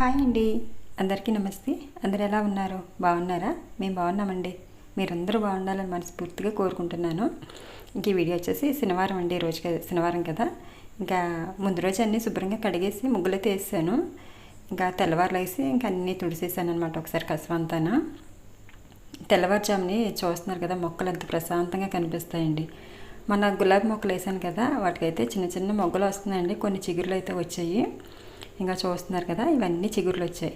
Hi అండి. అందరికీ నమస్తే. అందరు ఎలా ఉన్నారు? బాగున్నారా? మేము బాగున్నామండి. మీరందరూ బాగుండాలని మనస్ఫూర్తిగా కోరుకుంటున్నాను. ఇంక ఈ వీడియో వచ్చేసి శనివారం అండి ఈ రోజు శనివారం కదా. ఇంకా ముందు రోజు అన్నీ శుభ్రంగా కడిగేసి ముగ్గులైతే వేసాను ఇంకా తెల్లవారులు వేసి ఇంకా అన్నీ తుడిసేసాను అనమాట ఒకసారి కసవంతాన. తెల్లవారుజాముని చూస్తున్నారు కదా మొక్కలు ఎంత ప్రశాంతంగా కనిపిస్తాయండి. మన గులాబీ మొక్కలు వేసాను కదా వాటికైతే చిన్న చిన్న మొగ్గలు వస్తున్నాయండి. కొన్ని చిగురులు అయితే వచ్చాయి. ఇంకా చూస్తున్నారు కదా ఇవన్నీ చిగురులు వచ్చాయి.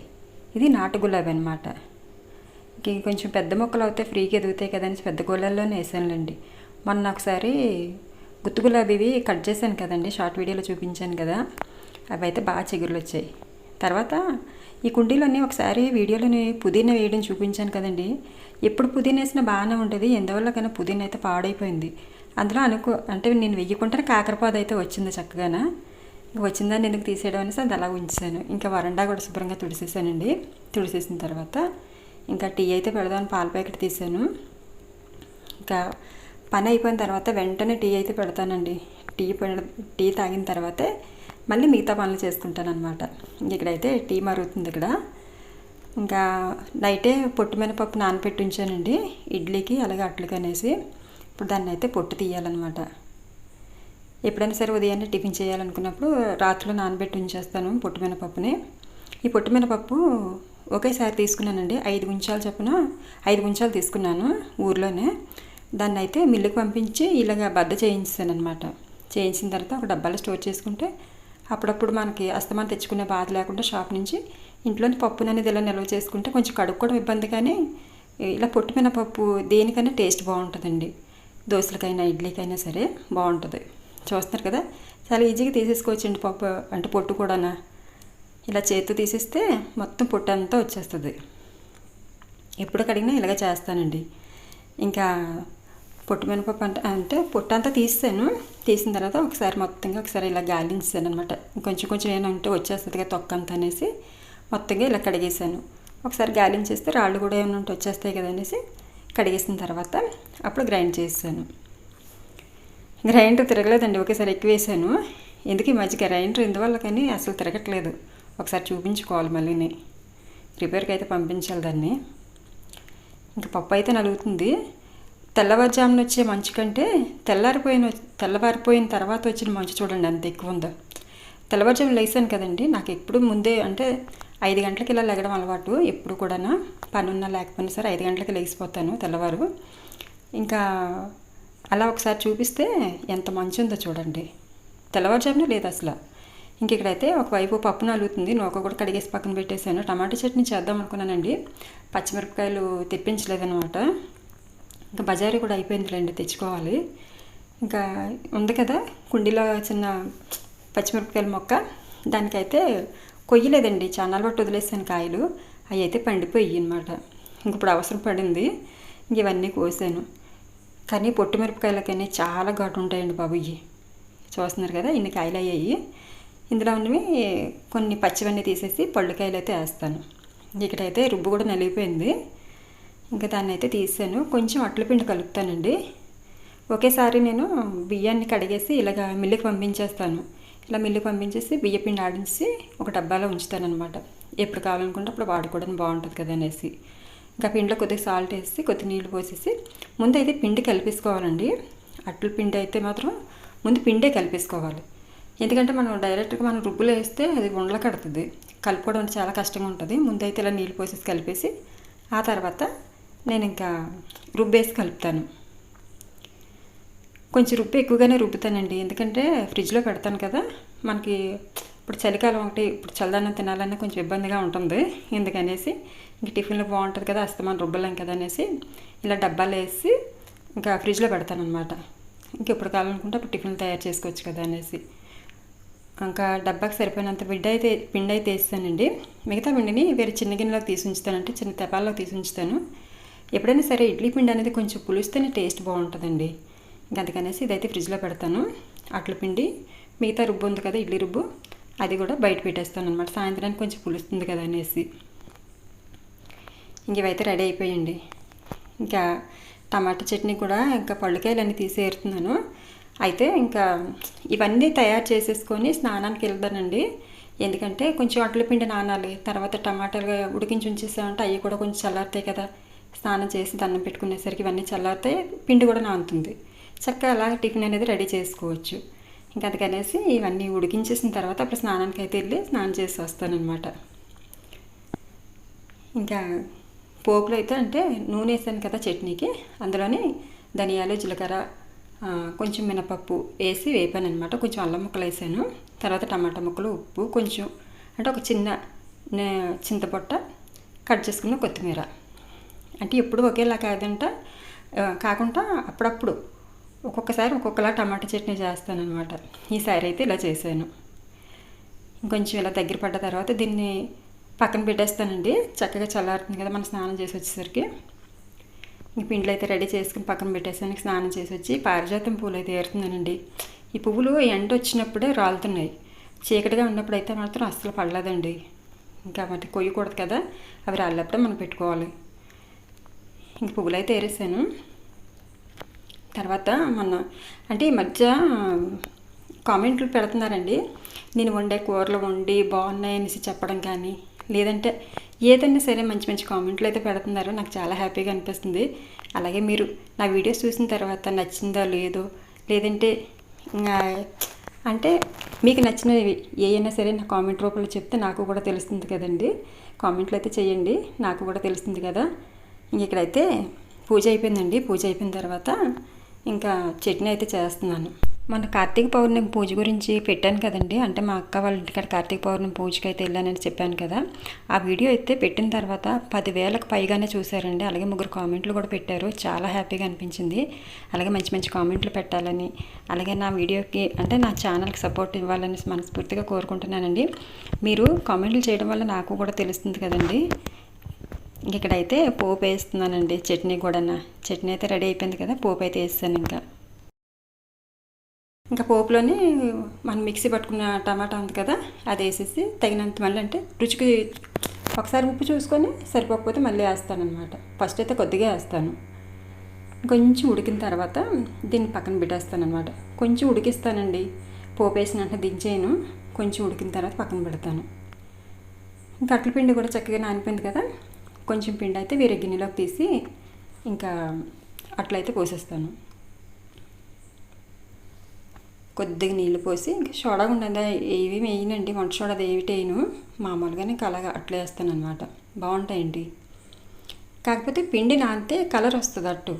ఇది నాటు గులాబీ అనమాట ఇంక కొంచెం పెద్ద మొక్కలు అయితే ఫ్రీగా ఎదుగుతాయి కదా అని పెద్ద గులాల్లోనే వేసానులేండి. మొన్న ఒకసారి గుత్తు గులాబీవి కట్ చేశాను కదండి షార్ట్ వీడియోలో చూపించాను కదా అవి అయితే బాగా చిగురులు వచ్చాయి. తర్వాత ఈ కుండీలోని ఒకసారి వీడియోలోని పుదీనా వేయడం చూపించాను కదండి. ఎప్పుడు పుదీనా వేసినా బాగానే ఉంటుంది ఎందువల్ల కానీ పుదీనా అయితే పాడైపోయింది. అందులో అనుకో అంటే నేను వెయ్యకుంటే కాకరపాదు అయితే వచ్చింది చక్కగాన. వచ్చిందాన్ని ఎందుకు తీసేయడం అనేసి అది అలా ఉంచాను ఇంకా వరండా కూడా శుభ్రంగా తుడిసేసానండి. తుడిసేసిన తర్వాత ఇంకా టీ అయితే పెడదామని పాల ప్యాకెట్ తీసాను. ఇంకా పని అయిపోయిన తర్వాత వెంటనే టీ అయితే పెడతానండి. టీ పెడ టీ తాగిన తర్వాతే మళ్ళీ మిగతా పనులు చేసుకుంటాను అనమాట ఇక్కడైతే టీ మరుగుతుంది ఇక్కడ. ఇంకా నైటే పొట్టు మినపప్పు నానపెట్టి ఉంచానండి. ఇడ్లీకి అలాగే అట్లకి అనేసి. ఇప్పుడు దాన్ని అయితే పొట్టు తీయాలన్నమాట. ఎప్పుడైనా సరే ఉదయాన్నే టిఫిన్ చేయాలనుకున్నప్పుడు రాత్రిలో నానబెట్టి ఉంచేస్తాను పొట్టు మినపప్పుని. ఈ పొట్టుమినపప్పు ఒకేసారి తీసుకున్నానండి. ఐదు గుంచాలు చొప్పున ఐదు గుంచాలు తీసుకున్నాను ఊర్లోనే. దాన్ని అయితే మిల్లుకి పంపించి ఇలాగ బద్ద చేయించాను అనమాట చేయించిన తర్వాత ఒక డబ్బాలో స్టోర్ చేసుకుంటే అప్పుడప్పుడు మనకి అస్తమానం తెచ్చుకునే బాధ లేకుండా షాప్ నుంచి ఇంట్లోని పప్పును అనేది ఇలా నిల్వ చేసుకుంటే కొంచెం కడుక్కోవడం ఇబ్బంది కానీ ఇలా పొట్టు మినపప్పు దేనికైనా టేస్ట్ బాగుంటుందండి. దోశలకైనా ఇడ్లీకైనా సరే బాగుంటుంది. చూస్తున్నారు కదా. చాలా ఈజీగా తీసేసుకోవచ్చండి పప్పు. అంటే పొట్టు కూడానా. ఇలా చేతితో తీసేస్తే మొత్తం పొట్టు అంతా వచ్చేస్తుంది. ఎప్పుడు కడిగినా ఇలాగ చేస్తానండి. ఇంకా పొట్టు మినపప్పు అంటే అంటే పొట్టు అంతా తీస్తాను. తీసిన తర్వాత ఒకసారి మొత్తంగా ఒకసారి ఇలా గాలించాను అనమాట కొంచెం కొంచెం ఏమంటే వచ్చేస్తుంది కదా తొక్క అంతా అనేసి మొత్తంగా ఇలా కడిగేసాను. ఒకసారి గాలించేస్తే రాళ్ళు కూడా ఏమైనా ఉంటే వచ్చేస్తాయి కదా అనేసి కడిగేసిన తర్వాత అప్పుడు గ్రైండ్ చేసాను గ్రైండర్ తిరగలేదండి ఒకేసారి ఎక్కువ వేసాను ఎందుకు ఈ మధ్య గ్రైండర్ ఎందువల్ల కానీ అసలు తిరగట్లేదు. ఒకసారి చూపించుకోవాలి మళ్ళీని. రిపేర్కి అయితే పంపించాలి దాన్ని. ఇంకా పప్పు అయితే నలుగుతుంది. తెల్లవారుజామున వచ్చే మంచు కంటే తెల్లారిపోయిన తెల్లవారిపోయిన తర్వాత వచ్చిన మంచు చూడండి అంత ఎక్కువ ఉందో. తెల్లవారుజామున లేసాను కదండి నాకు ఎప్పుడు ముందే అంటే ఐదు గంటలకి ఇలా లెగడం అలవాటు ఎప్పుడు కూడా పని ఉన్నా లేకపోయినా సరే ఐదు గంటలకి లేచిపోతాను తెల్లవారు. ఇంకా అలా ఒకసారి చూపిస్తే ఎంత మంచి ఉందో చూడండి. తెల్లవారుజామునే లేదు అసలు. ఇంక ఇక్కడైతే ఒకవైపు పప్పు నలుగుతుంది నూక కూడా కడిగేసి పక్కన పెట్టేశాను టమాటా చట్నీ చేద్దాం అనుకున్నానండి. పచ్చిమిరపకాయలు తెప్పించలేదనమాట ఇంకా బజారీ కూడా అయిపోయిందిలేండి తెచ్చుకోవాలి. ఇంకా ఉంది కదా కుండీలో చిన్న పచ్చిమిరపకాయల మొక్క. దానికైతే కొయ్యలేదండి. చాలా బట్టి వదిలేసాను కాయలు. అవి అయితే పండిపోయి అనమాట ఇంక ఇప్పుడు అవసరం పడింది. ఇంక ఇవన్నీ కోసాను. కానీ పొట్టు చాలా ఘాటు ఉంటాయండి బాబు ఇవి చూస్తున్నారు కదా ఇన్ని కాయలు అయ్యాయి ఇందులో ఉన్నవి కొన్ని పచ్చివన్నీ తీసేసి పళ్ళుకాయలు అయితే వేస్తాను. ఇక్కడైతే రుబ్బు కూడా నలిగిపోయింది. ఇంకా దాన్ని అయితే తీసాను. కొంచెం అట్ల పిండి కలుపుతానండి. ఒకేసారి నేను బియ్యాన్ని కడిగేసి ఇలాగ మిల్లుకి పంపించేస్తాను. ఇలా మిల్లుకి పంపించేసి బియ్యపిండి ఆడించి ఒక డబ్బాలో ఉంచుతాను అనమాట ఎప్పుడు కావాలనుకుంటే అప్పుడు వాడుకోవడానికి బాగుంటుంది కదా అనేసి. ఇంకా పిండిలో కొద్దిగా సాల్ట్ వేసి కొద్ది నీళ్ళు పోసేసి ముందు అయితే పిండి కలిపేసుకోవాలండి. అట్ల పిండి అయితే మాత్రం ముందు పిండే కలిపేసుకోవాలి. ఎందుకంటే మనం డైరెక్ట్గా మనం రుబ్బులో వేస్తే అది ఉండలు కడుతుంది. కలుపుకోవడం అంటే చాలా కష్టంగా ఉంటుంది. ముందైతే ఇలా నీళ్ళు పోసేసి కలిపేసి ఆ తర్వాత నేను ఇంకా రుబ్బేసి కలుపుతాను. కొంచెం రుబ్బు ఎక్కువగానే రుబ్బుతానండి. ఎందుకంటే ఫ్రిడ్జ్లో పెడతాను కదా మనకి ఇప్పుడు చలికాలం ఒకటి ఇప్పుడు చల్లదన్నం తినాలన్నా కొంచెం ఇబ్బందిగా ఉంటుంది. ఎందుకనేసి ఇంక టిఫిన్లు బాగుంటుంది కదా అస్తమానం రుబ్బలేం కదా అనేసి ఇలా డబ్బాలు వేసి ఇంకా ఫ్రిడ్జ్లో పెడతాను అనమాట ఇంక ఎప్పుడు కావాలనుకుంటే అప్పుడు టిఫిన్లు తయారు చేసుకోవచ్చు కదా అనేసి. ఇంకా డబ్బాకి సరిపోయినంత బిడ్డ అయితే పిండి అయితే వేస్తానండి. మిగతా పిండిని వేరే చిన్న గిన్నెలోకి తీసి ఉంచుతానంటే చిన్న తెపాల్లో తీసి ఉంచుతాను. ఎప్పుడైనా సరే ఇడ్లీ పిండి అనేది కొంచెం పులిస్తేనే టేస్ట్ బాగుంటుందండి. ఇంకా అందుకనేసి ఇదైతే ఫ్రిడ్జ్లో పెడతాను. అట్ల పిండి మిగతా రుబ్బు ఉంది కదా ఇడ్లీ రుబ్బు అది కూడా బయట పెట్టేస్తాను అనమాట సాయంత్రానికి కొంచెం పులుస్తుంది కదా అనేసి. ఇంక ఇవైతే రెడీ అయిపోయండి ఇంకా టమాటా చట్నీ కూడా ఇంకా పళ్ళుకాయలు అన్నీ తీసేరుతున్నాను అయితే ఇంకా ఇవన్నీ తయారు చేసేసుకొని స్నానానికి వెళ్తానండి ఎందుకంటే కొంచెం అట్ల పిండి నానాలి. తర్వాత టమాటాలు ఉడికించి ఉంచేసామంటే అవి కూడా కొంచెం చల్లారుతాయి కదా. స్నానం చేసి దండం పెట్టుకునేసరికి ఇవన్నీ చల్లారితే పిండి కూడా నానుతుంది. చక్కగా అలా టిఫిన్ అనేది రెడీ చేసుకోవచ్చు. ఇంకా అందుకనేసి ఇవన్నీ ఉడికించేసిన తర్వాత అప్పుడు స్నానానికి అయితే వెళ్ళి స్నానం చేసి వస్తానన్నమాట. ఇంకా పోపులో అయితే అంటే నూనె వేసాను కదా చట్నీకి అందులోని ధనియాలు జీలకర్ర కొంచెం మినపప్పు వేసి వేపాను అనమాట కొంచెం అల్లం ముక్కలు వేసాను. తర్వాత టమాటా ముక్కలు ఉప్పు కొంచెం అంటే ఒక చిన్న చింతపొట్ట కట్ చేసుకున్న కొత్తిమీర. అంటే ఎప్పుడు ఒకేలా కాదంట. కాకుండా అప్పుడప్పుడు ఒక్కొక్కసారి ఒక్కొక్కలా టమాటా చట్నీ చేస్తానమాట ఈసారి అయితే ఇలా చేశాను. ఇంకొంచెం ఇలా దగ్గర పడ్డ తర్వాత దీన్ని పక్కన పెట్టేస్తానండి. చక్కగా చల్లారుతుంది కదా మనం స్నానం చేసి వచ్చేసరికి. ఇంక పిండ్లు అయితే రెడీ చేసుకుని పక్కన పెట్టేసానికి స్నానం చేసి వచ్చి పారిజాతం పూలు అయితే ఏరుతున్నానండి. ఈ పువ్వులు ఎండ వచ్చినప్పుడే రాలుతున్నాయి. చీకటిగా ఉన్నప్పుడు అయితే మాత్రం అస్సలు పడలేదండి. ఇంకా మరి కొయ్యకూడదు కదా అవి రాళ్ళప్పుడే మనం పెట్టుకోవాలి. ఇంక పువ్వులు అయితే ఏరేసాను. తర్వాత మన అంటే ఈ మధ్య కామెంట్లు పెడుతున్నారండి. నేను వండే కూరలు వండి బాగున్నాయి అనేసి చెప్పడం కానీ లేదంటే ఏదైనా సరే మంచి మంచి కామెంట్లు అయితే పెడుతున్నారు. నాకు చాలా హ్యాపీగా అనిపిస్తుంది. అలాగే మీరు నా వీడియోస్ చూసిన తర్వాత నచ్చిందో లేదో లేదంటే అంటే మీకు నచ్చినవి ఏవైనా సరే నా కామెంట్ రూపంలో చెప్తే నాకు కూడా తెలుస్తుంది కదండి. కామెంట్లు అయితే చేయండి. నాకు కూడా తెలుస్తుంది కదా. ఇంక ఇక్కడైతే పూజ అయిపోయిందండి. పూజ అయిపోయిన తర్వాత ఇంకా చట్నీ అయితే చేస్తున్నాను. మన కార్తీక పౌర్ణమి పూజ గురించి పెట్టాను కదండి. అంటే మా అక్క వాళ్ళ ఇంటికాడ కార్తీక పౌర్ణమి పూజకి అయితే వెళ్ళానని చెప్పాను కదా. ఆ వీడియో అయితే పెట్టిన తర్వాత పదివేలకు పైగానే చూశారండి. అలాగే ముగ్గురు కామెంట్లు కూడా పెట్టారు. చాలా హ్యాపీగా అనిపించింది. అలాగే మంచి మంచి కామెంట్లు పెట్టాలని అలాగే నా వీడియోకి అంటే నా ఛానల్కి సపోర్ట్ ఇవ్వాలని మనస్ఫూర్తిగా కోరుకుంటున్నానండి. మీరు కామెంట్లు చేయడం వల్ల నాకు కూడా తెలుస్తుంది కదండి. ఇక్కడైతే పోపు వేస్తున్నానండి చట్నీ కూడా చట్నీ అయితే రెడీ అయిపోయింది కదా పోపు అయితే వేస్తాను ఇంకా. ఇంకా పోపులోని మనం మిక్సీ పట్టుకున్న టమాటా ఉంది కదా అది వేసేసి తగినంత మళ్ళీ అంటే రుచికి ఒకసారి ఉప్పు చూసుకొని సరిపోకపోతే మళ్ళీ వేస్తానమాట ఫస్ట్ అయితే కొద్దిగా వేస్తాను. కొంచెం ఉడికిన తర్వాత దీన్ని పక్కన పెట్టేస్తానమాట కొంచెం ఉడికిస్తానండి. పోపు వేసిన దించేయను. కొంచెం ఉడికిన తర్వాత పక్కన పెడతాను. ఇంకా అట్ల పిండి కూడా చక్కగా నానిపోయింది కదా కొంచెం పిండి అయితే వేరే గిన్నెలోకి తీసి ఇంకా అట్లయితే పోసేస్తాను. కొద్దిగా నీళ్ళు పోసి ఇంకా సోడా ఉండదా ఏవి వేయనండి వంట సోడా ఏమిటేను మామూలుగానే కలగా అట్లా వేస్తాను అనమాట బాగుంటాయండి. కాకపోతే పిండి నానితే కలర్ వస్తుంది అట్టు.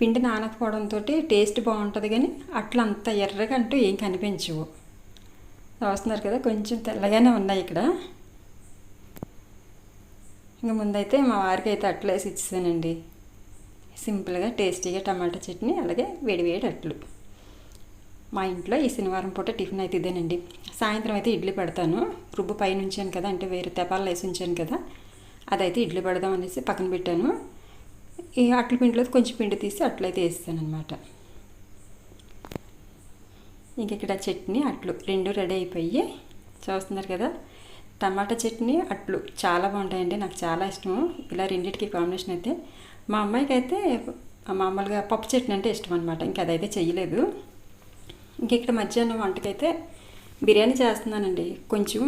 పిండి నానకపోవడంతో టేస్ట్ బాగుంటుంది కానీ అట్లా అంత ఎర్రగా అంటూ ఏం కనిపించవు. వస్తున్నారు కదా కొంచెం తెల్లగానే ఉన్నాయి ఇక్కడ. ఇంకా ముందైతే మా వారికి అయితే అట్లు వేసి ఇచ్చేసానండి. సింపుల్గా టేస్టీగా టమాటా చట్నీ అలాగే వేడివేడి అట్లు. మా ఇంట్లో ఈ శనివారం పూట టిఫిన్ అయితే ఇదేనండి. సాయంత్రం అయితే ఇడ్లీ పెడతాను. రుబ్బు పైన ఉంచాను కదా అంటే వేరే తెపాలు వేసి ఉంచాను కదా అదైతే ఇడ్లీ పెడదాం అనేసి పక్కన పెట్టాను. ఈ అట్ల పిండిలో కొంచెం పిండి తీసి అట్లయితే వేస్తాను ఇంక ఇక్కడ చట్నీ అట్లు రెండు రెడీ అయిపోయి చూస్తున్నారు కదా టమాటా చట్నీ అట్లు చాలా బాగుంటాయండి నాకు చాలా ఇష్టము. ఇలా రెండింటికి కాంబినేషన్ అయితే మా అమ్మాయికి అయితే మామూలుగా పప్పు చట్నీ అంటే ఇష్టం అనమాట ఇంకా అదైతే చేయలేదు ఇంక ఇక్కడ మధ్యాహ్నం వంటకైతే బిర్యానీ చేస్తున్నానండి. కొంచెం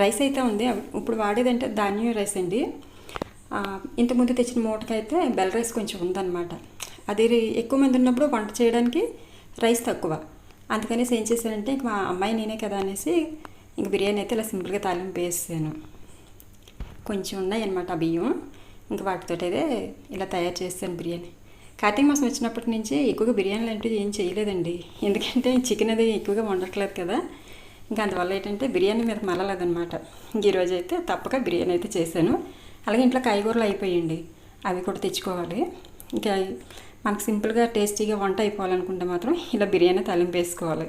రైస్ అయితే ఉంది. ఇప్పుడు వాడేదంటే ధాన్యం రైస్ అండి. ఇంతకుముందు తెచ్చిన మూటకైతే బెల్ రైస్ కొంచెం ఉందన్నమాట. అది ఎక్కువ మంది ఉన్నప్పుడు వంట చేయడానికి రైస్ తక్కువ. అందుకనేసి ఏం చేశానంటే ఇంక మా అమ్మాయి నేనే కదా అనేసి ఇంక బిర్యానీ అయితే ఇలా సింపుల్గా తాలింపు వేసాను కొంచెం ఉన్నాయి అనమాట ఆ బియ్యం. ఇంక వాటితో అయితే ఇలా తయారు చేస్తాను బిర్యానీ. కార్తీక మాసం వచ్చినప్పటి నుంచి ఎక్కువగా బిర్యానీ లాంటివి ఏం చేయలేదండి. ఎందుకంటే చికెన్ అది ఎక్కువగా వండట్లేదు కదా. ఇంకా అందువల్ల ఏంటంటే బిర్యానీ మీద మళ్ళలేదనమాట ఇంక ఈరోజు అయితే తప్పక బిర్యానీ అయితే చేశాను. అలాగే ఇంట్లో కాయగూరలు అయిపోయండి అవి కూడా తెచ్చుకోవాలి. ఇంకా మనకు సింపుల్గా టేస్టీగా వంట అయిపోవాలనుకుంటే మాత్రం ఇలా బిర్యానీ తలింపు వేసుకోవాలి.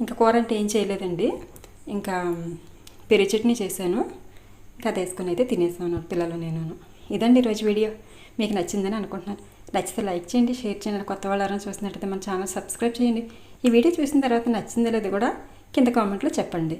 ఇంకా కూర అంటే ఏం చేయలేదండి. ఇంకా పెరుగు చట్నీ చేశాను. ఇంకా అది వేసుకుని అయితే తినేసాను పిల్లలు నేను. ఇదండి ఈరోజు వీడియో. మీకు నచ్చిందని అనుకుంటున్నాను. నచ్చితే లైక్ చేయండి షేర్ చేయండి. కొత్త వాళ్ళు ఎవరైనా చూసినట్టయితే మన ఛానల్ సబ్స్క్రైబ్ చేయండి. ఈ వీడియో చూసిన తర్వాత నచ్చిందో లేదో కూడా కింద కామెంట్లో చెప్పండి.